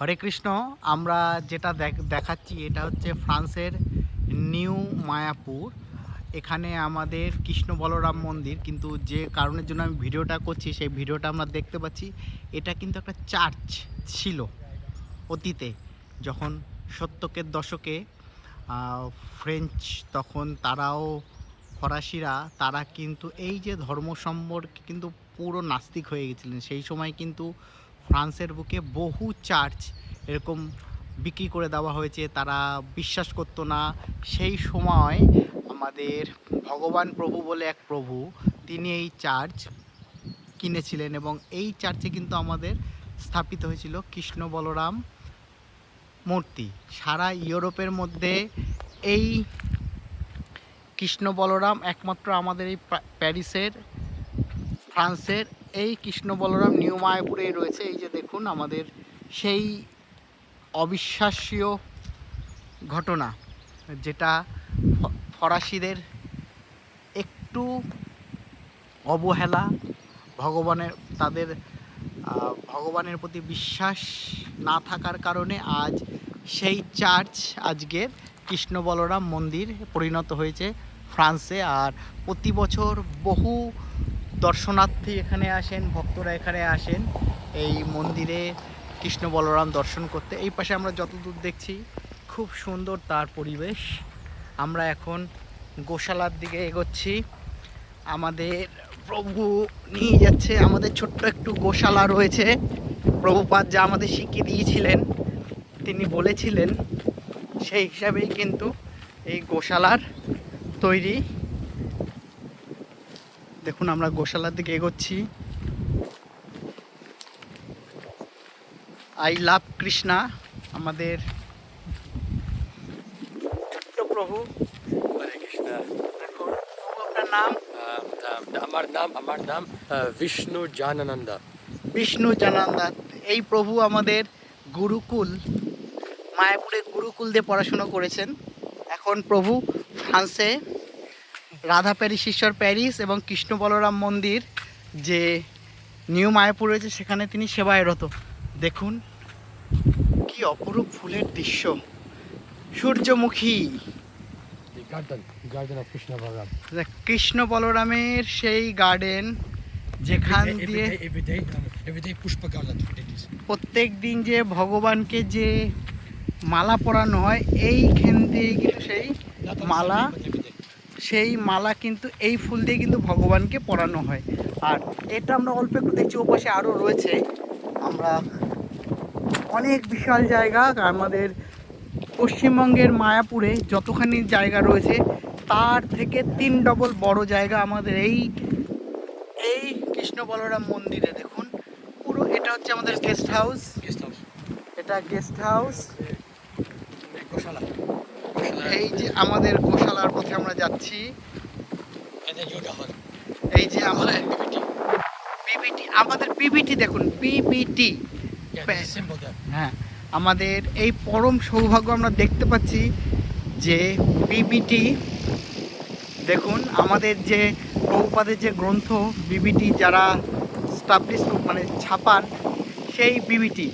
হরে কৃষ্ণ, আমরা যেটা দেখ- দেখাচ্ছি এটা হচ্ছে ফ্রান্সের নিউ মায়াপুর। এখানে আমাদের কৃষ্ণ বলরাম মন্দির, কিন্তু যে কারণের জন্য আমি ভিডিওটা করছি, সেই ভিডিওটা আমরা দেখতে পাচ্ছি, এটা কিন্তু একটা চার্চ ছিল অতীতে, যখন সত্যকের দশকে ফ্রেঞ্চ তখন তারাও ফরাসিরা, তারা কিন্তু এই যে ধর্ম সম্পর্কে কিন্তু পুরো নাস্তিক হয়ে গেছিলেন। সেই সময় কিন্তু ফ্রান্সের বুকে বহু চার্চ এরকম বিক্রি করে দেওয়া হয়েছে, তারা বিশ্বাস করতো না। সেই সময় আমাদের ভগবান প্রভু বলে এক প্রভু, তিনি এই চার্চ কিনেছিলেন এবং এই চার্চে কিন্তু আমাদের স্থাপিত হয়েছিল কৃষ্ণ বলরাম মূর্তি। সারা ইউরোপের মধ্যে এই কৃষ্ণ বলরাম একমাত্র আমাদের এই প্যারিসের, ফ্রান্সের এই কৃষ্ণ বলরাম নিউ মায়াপুরেই রয়েছে। এই যে দেখুন আমাদের সেই অবিশ্বাস্য ঘটনা, যেটা ফরাসিদের একটু অবহেলা, ভগবানের, তাদের ভগবানের প্রতি বিশ্বাস না থাকার কারণে আজ সেই চার্চ আজকের কৃষ্ণ বলরাম মন্দির পরিণত হয়েছে ফ্রান্সে। আর প্রতি বছর বহু দর্শনার্থী এখানে আসেন, ভক্তরা এখানে আসেন। এই মন্দিরে কৃষ্ণ বলরাম দর্শন করতে। এই পাশে আমরা যতদূর দেখছি, খুব সুন্দর তার পরিবেশ। আমরা এখন গোশালার দিকে এগোচ্ছি। আমাদের প্রভু নিয়ে যাচ্ছে, আমাদের ছোট্ট একটু গোশালা রয়েছে। প্রভুপাদ যা আমাদের শিখিয়ে দিয়েছিলেন, তিনি বলেছিলেন, সেই হিসাবেই কিন্তু এই গোশালার তৈরি। দেখুন আমরা গোশালার দিকে এগোচ্ছি। আই লাভ কৃষ্ণা আমাদের প্রভু। হরে কৃষ্ণ। আপনার নাম? আম, আম, আমার নাম আমার নাম বিষ্ণু জানানন্দা। বিষ্ণু জানান্দা এই প্রভু আমাদের গুরুকুল মায়াপুরে গুরুকুল দিয়ে পড়াশোনা করেছেন। এখন প্রভু ফ্রান্সে রাধা প্যারিস ঈশ্বর প্যারিস এবং কৃষ্ণ বলরাম মন্দির যে নিউ মায়াপুর রয়েছে সেখানে তিনি সেবায়রত। দেখুন কি অপরূপ ফুলের দৃশ্য। সূর্যমুখী। কৃষ্ণ বলরামের সেই গার্ডেন যেখান দিয়ে গার্ডেন প্রত্যেক দিন যে ভগবানকে যে মালা পরানো হয় এইখান দিয়ে কিন্তু সেই মালা সেই মালা কিন্তু এই ফুল দিয়ে কিন্তু ভগবানকে পরানো হয়। আর এটা আমরা অল্প একটু দেখছি ওপাশে আরও রয়েছে। আমরা অনেক বিশাল জায়গা আমাদের পশ্চিমবঙ্গের মায়াপুরে যতখানি জায়গা রয়েছে তার থেকে তিন ডবল বড় জায়গা আমাদের এই এই কৃষ্ণ বলরাম মন্দিরে দেখুন। পুরো এটা হচ্ছে আমাদের গেস্ট হাউস গেস্ট হাউস এটা গেস্ট হাউস গোশালা। এই যে আমাদের গোশালার পথে আমরা যাচ্ছি। এই যে আমাদের পিবিটি আমাদের পিবিটি দেখুন পিবিটি হ্যাঁ। আমাদের এই পরম সৌভাগ্য আমরা দেখতে পাচ্ছি যে বিবিটি দেখুন আমাদের যে প্রভুপাদের যে গ্রন্থ বিবিটি যারা স্টাবলিশ মানে ছাপান সেই বিবিটি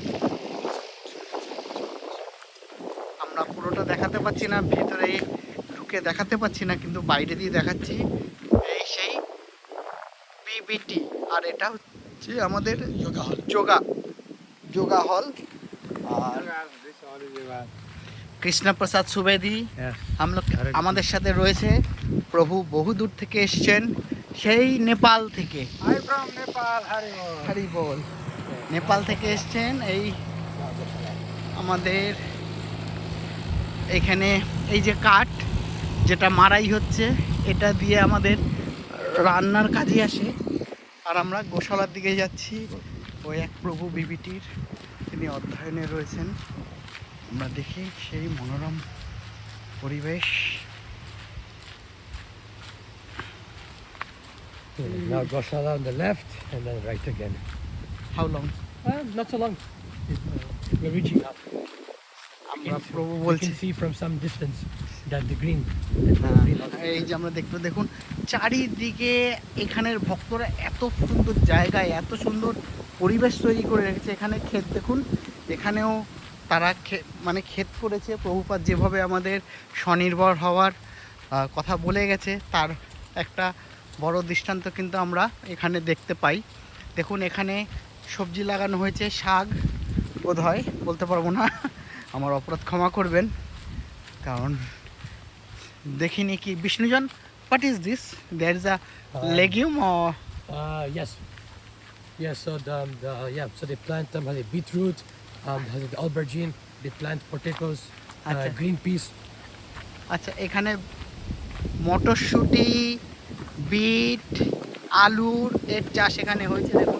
আমরা পুরোটা দেখাতে পাচ্ছি না ভেতরে ঢুকে দেখাতে পাচ্ছি না কিন্তু বাইরে দিয়ে দেখাচ্ছি। এই সেই বিবিটি আর এটা হচ্ছে আমাদের যোগা হল। যোগা যোগা হল। আর কৃষ্ণপ্রসাদ সুবেদী আমলোক আমাদের সাথে রয়েছে। প্রভু বহু দূর থেকে এসছেন। সেই নেপাল থেকে। নেপাল থেকে এসছেন। এই আমাদের এখানে এই যে কাঠ যেটা মারাই হচ্ছে এটা দিয়ে আমাদের রান্নার কাজে আসে আর আমরা গোশালার দিকে যাচ্ছি ওই এক প্রভু বিবিটির তিনি অধ্যয়নে রয়েছেন আমরা দেখি সেই মনোরম পরিবেশ Now Goshala on the left and then right again. How long Uh, not so long. We're reaching up. প্রভু বলছি from some distance that the green. হ্যাঁ, এই যে আমরা দেখতে দেখুন চারিদিকে এখানের ভক্তরা এত সুন্দর জায়গায় এত সুন্দর পরিবেশ তৈরি করে রেখেছে। এখানে ক্ষেত দেখুন এখানেও তারা মানে ক্ষেত করেছে। প্রভুপাত যেভাবে আমাদের স্বনির্ভর হওয়ার কথা বলে গেছে তার একটা বড় দৃষ্টান্ত কিন্তু আমরা এখানে দেখতে পাই। দেখুন এখানে সবজি লাগানো হয়েছে শাক বোধ হয় বলতে পারব না। আমার অপরাধ ক্ষমা করবেন। কারণ দেখিনি কি বিষ্ণুজন? What is this there is a legume yes yes so the yeah so plant the beetroot R has the aubergine the plant green peas আচ্ছা এখানে মটরশুটি বিট আলুর এর চাষ এখানে হয়েছে দেখুন।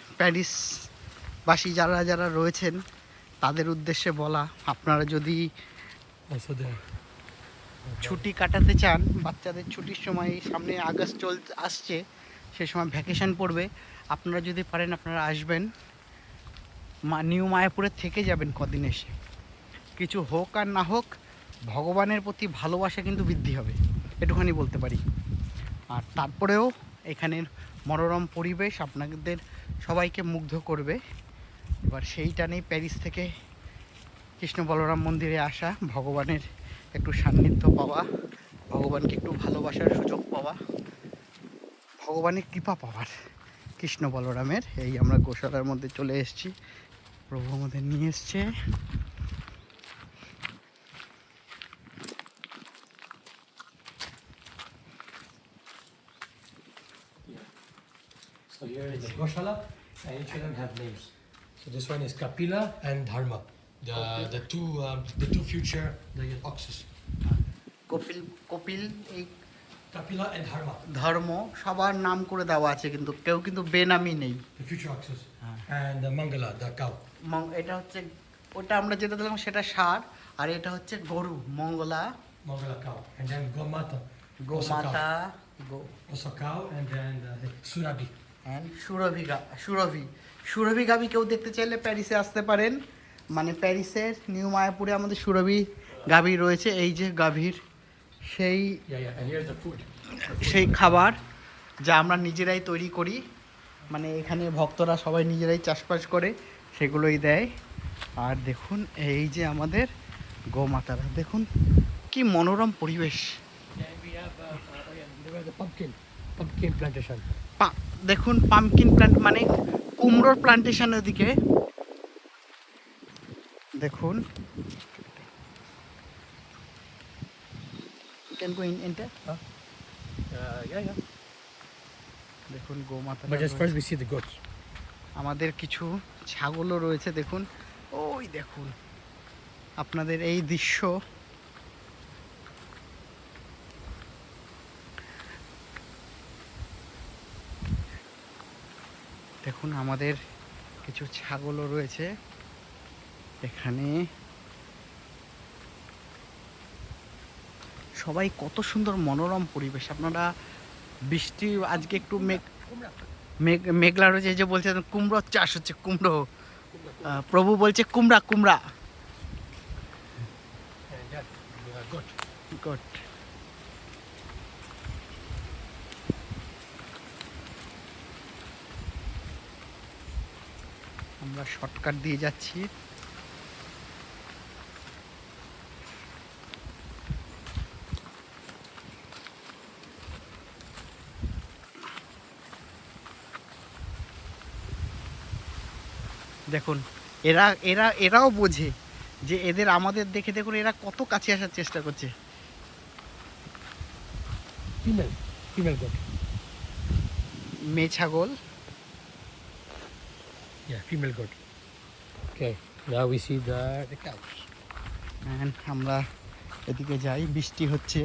প্যারিস বাসী যারা যারা রয়েছেন তাদের উদ্দেশ্যে বলা আপনারা যদি ছুটি কাটাতে চান বাচ্চাদের ছুটির সময় সামনে আগস্ট চল আসছে সে সময় ভ্যাকেশন পড়বে আপনারা যদি পারেন আপনারা আসবেন। মা নিউ মায়াপুরে থেকে যাবেন কদিন এসে। কিছু হোক আর না হোক ভগবানের প্রতি ভালোবাসা কিন্তু বৃদ্ধি হবে একটুখানি বলতে পারি। আর তারপরেও এখানের মনোরম পরিবেশ আপনাদের সবাইকে মুগ্ধ করবে। এবার সেইটা নেই প্যারিস থেকে কৃষ্ণ বলরাম মন্দিরে আসা, ভগবানের একটু সান্নিধ্য পাওয়া, ভগবানকে একটু ভালোবাসার সুযোগ পাওয়া, ভগবানের কৃপা পাওয়ার কৃষ্ণ বলরামের। এই আমরা গোশালার মধ্যে চলে এসেছি। প্রভু আমাদের নিয়ে এসছে। So here is the and each of them have names. So this one is Kapila and Dharma, the okay. the two um, the two future the oxes. Kapil Kapil এই Kapila and Dharma, ধর্ম সবার নাম করে দেওয়া আছে কিন্তু কেউ কিন্তু বেনামি নেই the future oxes, Ah. and the Mangala, the cow. Mong- এটা হচ্ছে ওটা আমরা যেটা দিলাম সেটা সার আর এটা হচ্ছে গরু Mangala Mangala cow, and then Gomata, Gomata go and then uh, the Surabi. And Surabhi গা সুরভি। সুরভি গাভি কেউ দেখতে চাইলে প্যারিসে আসতে পারেন। মানে প্যারিসের নিউ মায়াপুরে আমাদের সুরভি গাভি রয়েছে। এই যে গাভীর সেই. সেই খাবার যা আমরা নিজেরাই তৈরি করি। মানে এখানে ভক্তরা সবাই নিজেরাই চাষবাস করে সেগুলোই দেয়। আর দেখুন এই যে আমাদের গোমাতারা। দেখুন কি মনোরম পরিবেশ। পাম্পকিন প্লান্টেশন দেখুন পাম্পকিন প্লান্ট মানে কুমড়োর প্লান্টেশন দিকে দেখুন। ক্যান গো ইন এন্টার দেখুন গোমাতা আমাদের কিছু ছাগলও রয়েছে দেখুন। ওই দেখুন। আপনাদের এই দৃশ্য দেখুন আমাদের কিছু ছাগলও রয়েছে। এখানে সবাই কত সুন্দর মনোরম পরিবেশ। আপনারা বৃষ্টি আজকে একটু মেঘ মেঘ মেঘলা রয়েছে যে বলছে কুমড়ো চাষ হচ্ছে কুমড়ো। প্রভু বলছে কুমড়া কুমড়া। And that, uh, goat. Good আমরা শর্টকাট দিয়ে যাচ্ছি। দেখুন এরা এরা এরাও বোঝে যে এদের আমাদের দেখে দেখুন এরা কত কাছে আসার চেষ্টা করছে. মেয়ে ছাগল। Yeah, female goat. Okay, now we see the, the cows. And আমরা এদিকে যাই বৃষ্টি হচ্ছে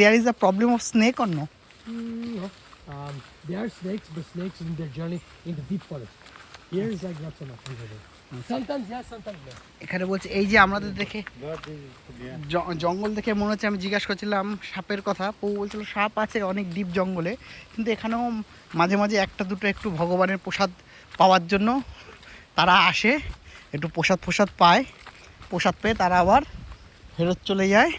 there is a problem of snake or no? Mm, no. Um, there are snakes, but snakes in their journey in the deep forest. Here is like not so much এখানে বলছে এই যে আমাদের দেখে জঙ্গল দেখে মনে হচ্ছে আমি জিজ্ঞাসা করছিলাম সাপের কথা। পৌ বলছিল সাপ আছে অনেক ডিপ জঙ্গলে কিন্তু এখানেও মাঝে মাঝে একটা দুটো একটু ভগবানের প্রসাদ পাওয়ার জন্য তারা আসে একটু প্রসাদ প্রসাদ পায়। প্রসাদ পেয়ে তারা আবার ফেরত চলে যায়।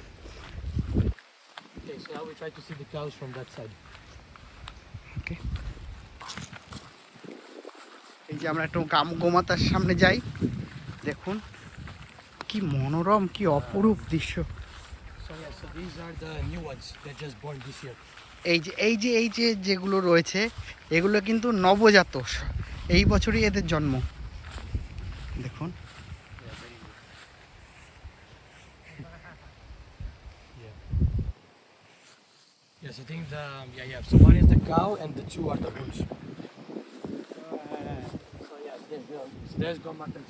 Okay, so now we try to see the cows from that side. ওকে এই যে আমরা একটু গাম গোমাতার সামনে যাই। দেখুন কি মনোরম কি অপরূপ দৃশ্য। এই যে এই যে এই যে যেগুলো রয়েছে এগুলো কিন্তু নবজাত এই বছরই এদের জন্ম। দেখুন। Yes, I think the, um, yeah, yeah. So one ustedes, ustedes